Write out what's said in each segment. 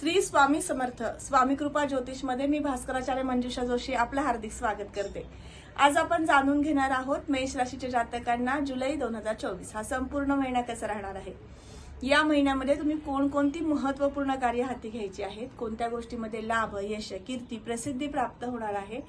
श्री स्वामी समर्थ स्वामी कृपा ज्योतिषमध्ये मी भास्कराचार्य मंजुषा जोशी आपलं हार्दिक स्वागत करते. आज आपण जाणून घेणार आहोत मेष राशीच्या जातकांना जुलै दोन हजार चोवीस. हा संपूर्ण महिना कसा राहणार आहे? या महिन्यामध्ये तुम्ही कोणकोणती महत्त्वपूर्ण कार्य हाती घ्यायची आहेत? कोणत्या गोष्टीमध्ये लाभ यश कीर्ती प्रसिद्धी प्राप्त होणार आहे?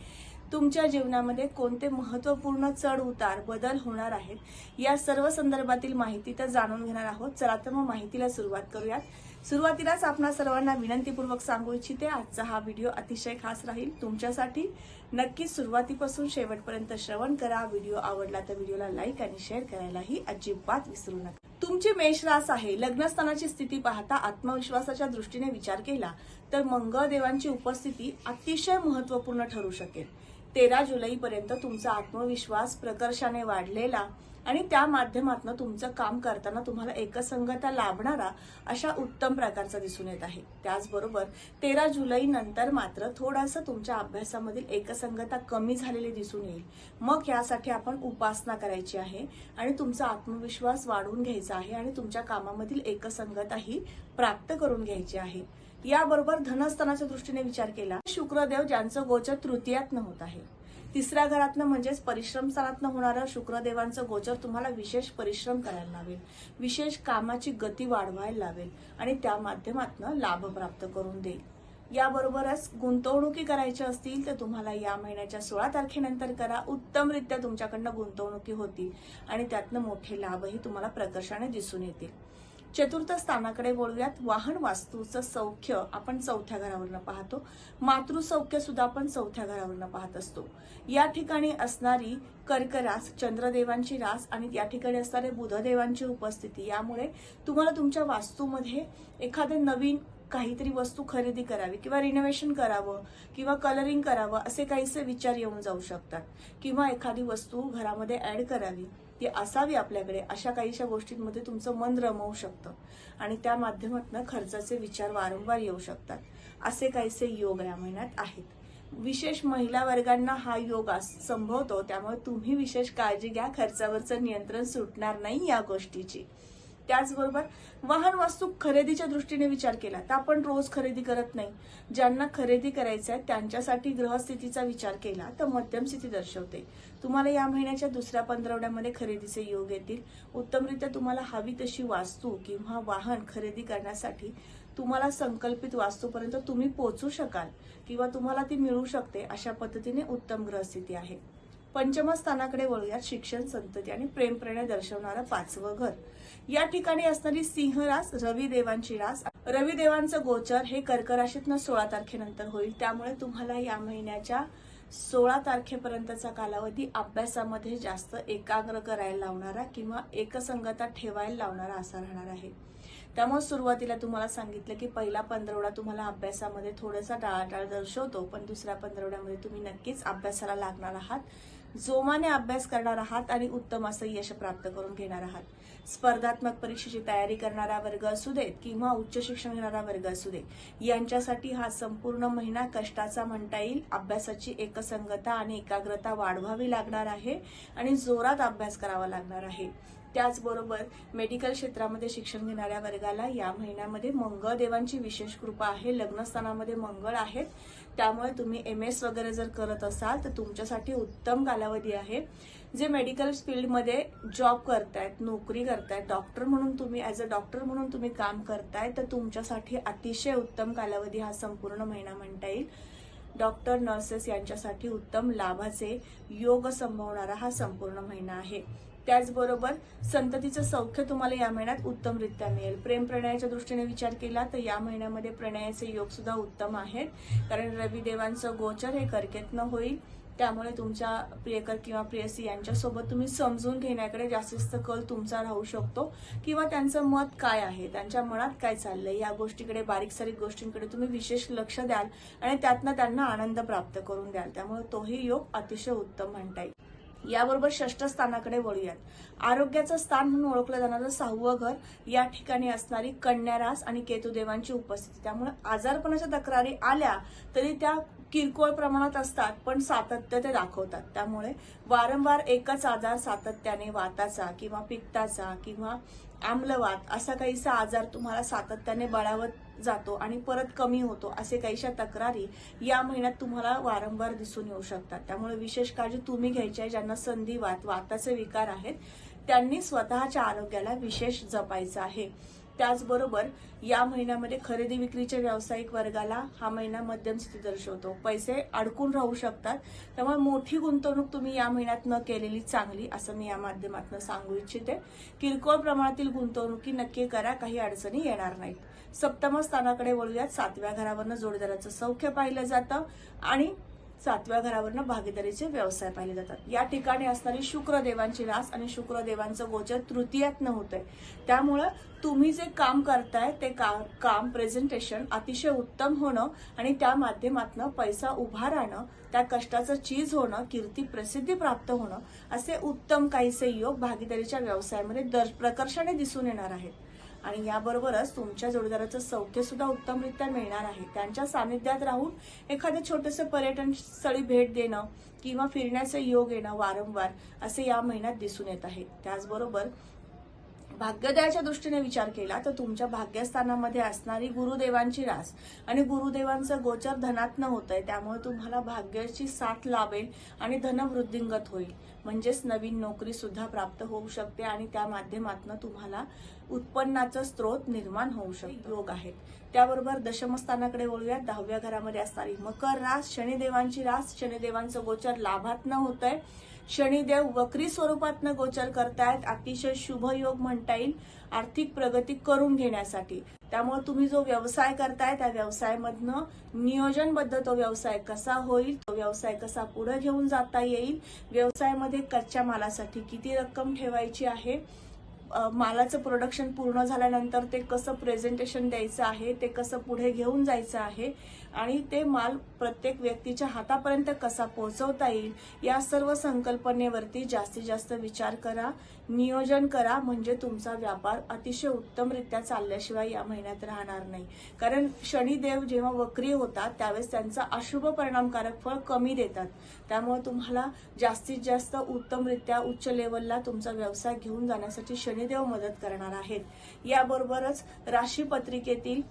तुमच्या जीवनामध्ये कोणते महत्त्वपूर्ण चढ उतार बदल होणार आहेत? या सर्व संदर्भातील माहिती तर जाणून घेणार आहोत. चला तर मग माहितीला सुरुवात करूयात. सुरुवातीलाच आपणा सर्वांना विनंतीपूर्वक सांगू इच्छिते आजचा हा व्हिडिओ अतिशय खास राहील तुमच्यासाठी. नक्कीच सुरुवातीपासून शेवटपर्यंत श्रवण करा. व्हिडिओ आवडला तर व्हिडिओला लाईक आणि शेअर करायलाही अजिबात विसरू नका. तुमची मेषरास आहे लग्नस्थानाची स्थिती पाहता आत्मविश्वासाच्या दृष्टीने विचार केला तर मंगळ देवांची उपस्थिती अतिशय महत्त्वपूर्ण ठरू शकेल. तेरा जुलैपर्यंत तुमचा आत्मविश्वास प्रकर्षाने वाढलेला. आणि त्या माध्यमातून तुमचं काम करताना तुम्हाला एकसंगता लाभणारा अशा उत्तम प्रकारचा दिसून येत आहे. त्याचबरोबर तेरा जुलै नंतर मात्र थोडासा तुमच्या अभ्यासामधील एकसंगता कमी झालेली दिसून येईल. मग यासाठी आपण उपासना करायची आहे आणि तुमचा आत्मविश्वास वाढवून घ्यायचा आहे आणि तुमच्या कामामधील एकसंगता ही प्राप्त करून घ्यायची आहे. याबरोबर धनस्थानाच्या दृष्टीने विचार केला शुक्रदेव ज्यांचं गोचर तृतीयात होत आहे. तिसऱ्या घरातनं म्हणजेच परिश्रम स्थानातनं होणारं शुक्रदेवांचं गोचर तुम्हाला विशेष परिश्रम करायला लावेल. विशेष कामाची गती वाढवायला लावेल आणि त्या माध्यमातून लाभ प्राप्त करून देईल. याबरोबरच गुंतवणुकी करायच्या असतील तर तुम्हाला या महिन्याच्या सोळा तारखेनंतर करा. उत्तमरित्या तुमच्याकडनं गुंतवणुकी होतील आणि त्यातनं मोठे लाभही तुम्हाला प्रकर्षाने दिसून येतील. चतुर्थ स्थानाकडे बोलूयात वाहन वास्तूचं सौख्य आपण चौथ्या घरावरनं पाहतो. मातृसौख्य सुद्धा आपण चौथ्या घरावरनं पाहत असतो. या ठिकाणी असणारी कर्करास चंद्रदेवांची रास आणि या ठिकाणी असणारे बुधदेवांची उपस्थिती यामुळे तुम्हाला तुमच्या वास्तूमध्ये एखादे नवीन काहीतरी वस्तू खरेदी करावी किंवा रिनोव्हेशन करावं किंवा कलरिंग करावं असे काहीसे विचार येऊन जाऊ शकतात. किंवा एखादी वस्तू घरामध्ये ऍड करावी. ती असावी आपल्याकडे अशा काहीशा गोष्टींमध्ये तुमचं मन रमवू शकतं. आणि त्या माध्यमातून खर्चाचे विचार वारंवार येऊ शकतात. असे काहीसे योग या महिन्यात आहेत. विशेष महिला वर्गांना हा योग आस- संभवतो. त्यामुळे तुम्ही विशेष काळजी घ्या. खर्चावरचं नियंत्रण सुटणार नाही या गोष्टीची. त्याचबरोबर वाहन वास्तू खरेदीच्या दृष्टीने विचार केला तर आपण रोज खरेदी करत नाही. ज्यांना खरेदी करायचं आहे त्यांच्यासाठी ग्रहस्थितीचा विचार केला तर मध्यम स्थिती दर्शवते. तुम्हाला या महिन्याच्या दुसऱ्या पंधरवड्यामध्ये खरेदीचे योग येतील. उत्तमरित्या तुम्हाला हवी तशी वास्तू किंवा वाहन खरेदी करण्यासाठी तुम्हाला संकल्पित वास्तूपर्यंत तुम्ही पोहोचू शकाल किंवा तुम्हाला ती मिळू शकते अशा पद्धतीने उत्तम ग्रहस्थिती आहे. पंचम स्थानाकडे वळूयात शिक्षण संतती आणि प्रेमप्रेणे दर्शवणारं पाचवं घर. या ठिकाणी असणारी सिंह रास रास रविदेवांचं गोचर हे कर्क राशीतनं सोळा तारखेनंतर होईल. त्यामुळे तुम्हाला या महिन्याच्या सोळा तारखेपर्यंतचा कालावधी अभ्यासामध्ये जास्त एकाग्र करायला लावणारा किंवा एकसंगता ठेवायला लावणारा असा राहणार आहे. त्यामुळे सुरुवातीला तुम्हाला सांगितलं की पहिला पंधरवडा तुम्हाला अभ्यासामध्ये थोडासा टाळाटाळ दर्शवतो पण दुसऱ्या पंधरवड्यामध्ये तुम्ही नक्कीच अभ्यासाला लागणार आहात. जोमाने अभ्यास करणार आहात आणि उत्तम असं यश प्राप्त करून घेणार आहात. स्पर्धात्मक परीक्षेची तयारी करणारा वर्ग असू देत किंवा उच्च शिक्षण घेणारा वर्ग असू दे यांच्यासाठी हा संपूर्ण महिना कष्टाचा म्हणता येईल. अभ्यासाची एकसंगता आणि एकाग्रता वाढवावी लागणार आहे आणि जोरात अभ्यास करावा लागणार आहे. त्याचबरोबर मेडिकल क्षेत्रामध्ये शिक्षण घेणाऱ्या वर्गाला या महिन्यामध्ये मंगळ देवांची विशेष कृपा आहे. लग्नस्थानामध्ये मंगळ आहेत. त्यामुळे तुम्ही एम एस वगैरे जर करत असाल तर तुमच्यासाठी उत्तम कालावधी आहे. जे मेडिकल फील्डमध्ये जॉब करतायत नोकरी करतायत डॉक्टर म्हणून तुम्ही ॲज अ डॉक्टर म्हणून तुम्ही काम करताय तर तुमच्यासाठी अतिशय उत्तम कालावधी हा संपूर्ण महिना म्हणता येईल. डॉक्टर नर्सेस यांच्यासाठी उत्तम लाभाचे योग संभवणारा हा संपूर्ण महिना आहे. त्याचबरोबर संततीचं सौख्य तुम्हाला या महिन्यात उत्तमरित्या मिळेल. प्रेम प्रणयाच्या दृष्टीने विचार केला तर या महिन्यामध्ये प्रणयाचे योग सुद्धा उत्तम आहेत. कारण रविदेवांचं गोचर हे कर्केतनं होईल. त्यामुळे तुमच्या प्रियकर किंवा प्रियसी यांच्यासोबत तुम्ही समजून घेण्याकडे जास्तीत कल तुमचा राहू शकतो. किंवा त्यांचं मत काय आहे? त्यांच्या मनात काय चाललंय? या गोष्टीकडे बारीक सारीक गोष्टींकडे तुम्ही विशेष लक्ष द्याल आणि त्यातनं त्यांना आनंद प्राप्त करून द्याल. त्यामुळे तोही योग अतिशय उत्तम म्हणता येईल. याबरोबर षष्ठ स्थानाकडे वळूयात. आरोग्याचं स्थान म्हणून ओळखलं जाणारं सहावं घर या ठिकाणी असणारी कन्यारास आणि केतुदेवांची उपस्थिती. त्यामुळे आजारपणाच्या तक्रारी आल्या तरी त्या किरकोळ प्रमाणात असतात पण सातत्य ते दाखवतात. त्यामुळे वारंवार एकच आजार सातत्याने वाताचा किंवा पित्ताचा किंवा आम्लवात असा काहीसा आजार तुम्हाला सातत्याने बळावत जातो आणि परत कमी होतो असे काहीशा तक्रारी या महिन्यात तुम्हाला वारंवार दिसून येऊ शकतात. त्यामुळे विशेष काळजी तुम्ही घ्यायची आहे. ज्यांना संधिवात वाताचे विकार आहेत त्यांनी स्वतःच्या आरोग्याला विशेष जपायचं आहे. त्याचबरोबर या महिन्यामध्ये खरेदी विक्रीच्या व्यावसायिक वर्गाला हा महिना मध्यम स्थिती दर्शवतो. पैसे अडकून राहू शकतात. त्यामुळे मोठी गुंतवणूक तुम्ही या महिन्यात न केलेली चांगली असं मी या माध्यमातून सांगू इच्छिते. किरकोळ प्रमाणातील गुंतवणुकी नक्की करा. काही अडचणी येणार नाहीत. सप्तम स्थानाकडे वळूयात. सातव्या घरावरनं जोडीदाराचं सौख्य पाहिलं जातं. आणि सातव्या घरावरनं भागीदारीचे व्यवसाय पाहिले जातात. या ठिकाणी असणारी शुक्रदेवांची रास आणि शुक्रदेवांचं गोचर तृतीयातनं न होतंय. त्यामुळं तुम्ही जे काम करताय ते का- काम प्रेझेंटेशन अतिशय उत्तम होणं आणि त्या माध्यमातून पैसा उभा राहणं त्या कष्टाचं चीज होणं कीर्ती प्रसिद्धी प्राप्त होणं असे उत्तम काहीसे योग भागीदारीच्या व्यवसायामध्ये दर प्रकर्षाने दिसून येणार आहेत. आणि याबरोबरच तुमच्या जोडीदाराचं सौख्य सुद्धा उत्तमरित्या मिळणार आहे. त्यांच्या सानिध्यात राहून एखाद्या छोटंसं पर्यटन स्थळी भेट देणं किंवा फिरण्याचे योग येणं वारंवार असे या महिन्यात दिसून येत आहे. त्याचबरोबर भाग्यदयाच्या दृष्टीने विचार केला तर तुमच्या भाग्यस्थानामध्ये असणारी गुरुदेवांची रास आणि गुरुदेवांचं गोचर धनात्न होत आहे त्यामुळे तुम्हाला भाग्याची साथ लाभेल आणि धनवृद्धिंगत होईल. म्हणजेच नवीन नोकरी सुद्धा प्राप्त होऊ शकते आणि त्या माध्यमातून तुम्हाला उत्पन्नाचा स्रोत निर्माण होऊ शकतो. योग आहेत. त्याबरोबर दशमस्थानाकडे वळूयात. दहाव्या घरामध्ये असणारी मकर रास शनिदेवांची रास शनिदेवांचं गोचर लाभात्न होत आहे शनिदेव वक्री स्वरूपातनं गोचर करतायत. अतिशय शुभ योग म्हणता येईल आर्थिक प्रगती करून घेण्यासाठी. त्यामुळे तुम्ही जो व्यवसाय करताय त्या व्यवसायामधनं नियोजनबद्ध तो व्यवसाय कसा होईल तो व्यवसाय कसा पुढे घेऊन जाता येईल व्यवसायामध्ये कच्च्या मालासाठी किती रक्कम ठेवायची आहे मालाचं प्रोडक्शन पूर्ण झाल्यानंतर ते कसं प्रेझेंटेशन द्यायचं आहे ते कसं पुढे घेऊन जायचं आहे आणि ते माल प्रत्येक व्यक्तीच्या हातापर्यंत कसा पोहोचवता येईल या सर्व संकल्पनेवरती जास्तीत जास्त विचार करा. नियोजन करा म्हणजे तुमचा व्यापार अतिशय उत्तमरित्या चालल्याशिवाय या महिन्यात राहणार नाही. कारण शनिदेव जेव्हा वक्री होतात त्यावेळेस त्यांचा अशुभ परिणामकारक फळ कमी देतात. त्यामुळे तुम्हाला जास्तीत जास्त उत्तमरित्या उच्च लेवलला तुमचा व्यवसाय घेऊन जाण्यासाठी शनिदेव मदत करणार आहेत. याबरोबरच राशी पत्रिकेतील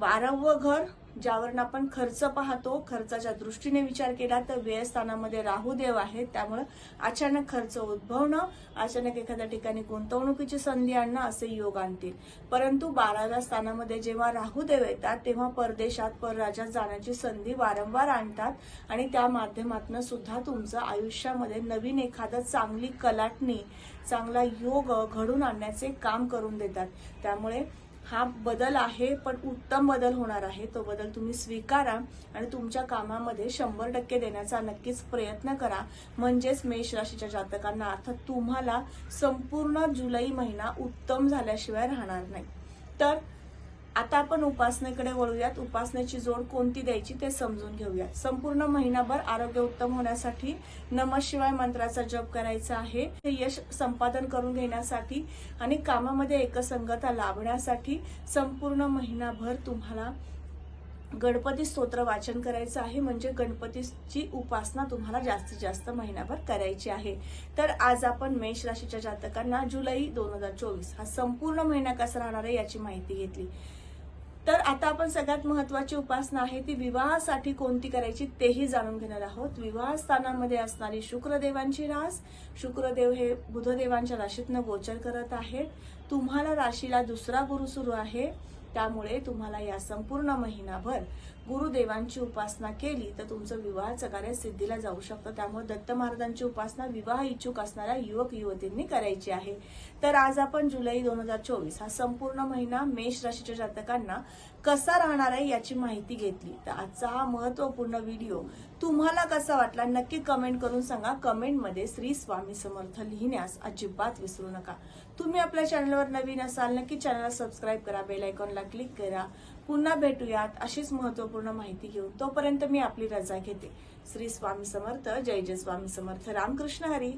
बारावं घर ज्यावरून आपण खर्च पाहतो खर्चाच्या दृष्टीने विचार केला तर व्ययस्थानामध्ये राहुदेव आहेत त्यामुळं अचानक खर्च उद्भवणं अचानक एखाद्या ठिकाणी गुंतवणुकीची संधी आणणं असे योग आणतील. परंतु बाराव्या स्थानामध्ये जेव्हा राहुदेव येतात तेव्हा परदेशात परराज्यात जाण्याची संधी वारंवार आणतात आणि त्या माध्यमातून सुद्धा तुमचं आयुष्यामध्ये नवीन एखादं चांगली कलाटणी चांगला योग घडून आणण्याचे काम करून देतात. त्यामुळे हा बदल आहे पण उत्तम बदल होणार आहे. तो बदल तुम्ही स्वीकारा आणि तुमच्या कामामध्ये शंभर टक्के देण्याचा नक्कीच प्रयत्न करा. म्हणजेच मेष राशीच्या जातकांना अर्थात तुम्हाला संपूर्ण जुलै महिना उत्तम झाल्याशिवाय राहणार नाही. तर आता आपण उपासनेकडे वळूयात. उपासनेची जोड कोणती द्यायची ते समजून घेऊयात. संपूर्ण महिनाभर आरोग्य उत्तम होण्यासाठी नम शिवाय मंत्राचा जप करायचा आहे. हे यश संपादन करून घेण्यासाठी आणि कामामध्ये एकसंगता लाभण्यासाठी संपूर्ण महिनाभर तुम्हाला गणपती स्तोत्र वाचन करायचं आहे. म्हणजे गणपतीची उपासना तुम्हाला जास्तीत जास्त महिनाभर करायची आहे. तर आज आपण मेष राशीच्या जातकांना जुलै दोन हजार चोवीस हा संपूर्ण महिना कसा राहणार आहे याची माहिती घेतली. तर आता आपण सगळ्यात महत्वाची उपासना आहे ती विवाहासाठी कोणती करायची तेही जाणून घेणार आहोत. विवाह स्थानामध्ये असणारी शुक्रदेवांची रास. शुक्रदेव हे बुधदेवांच्या राशीतनं गोचर करत आहेत. तुम्हाला राशीला दुसरा गुरु सुरू आहे. त्यामुळे तुम्हाला या संपूर्ण महिनाभर गुरुदेवांची उपासना केली तर तुमचं विवाहाचं कार्य सिद्धीला जाऊ शकतं. त्यामुळे दत्त महाराजांची उपासना विवाह इच्छुक असणाऱ्या युवक युवतींनी करायची आहे. तर आज आपण जुलै दोन हजार चोवीस हा संपूर्ण महिना मेष राशीच्या जातकांना कसा राहणार आहे याची माहिती घेतली. तर आजचा हा महत्त्वपूर्ण व्हिडिओ तुम्हाला कसा वाटला नक्की कमेंट करून सांगा. कमेंटमध्ये श्री स्वामी समर्थ लिहिण्यास अजिबात विसरू नका. तुम्ही आपल्या चॅनलवर नवीन असाल नक्की चॅनलला सबस्क्राईब करा बेल आयकॉनला क्लिक करा. पुन्हा भेटूयात अशीच महत्त्वपूर्ण माहिती घेऊन तोपर्यंत मी आपली रजा घेते. श्री स्वामी समर्थ जय जय स्वामी समर्थ. रामकृष्ण हरी.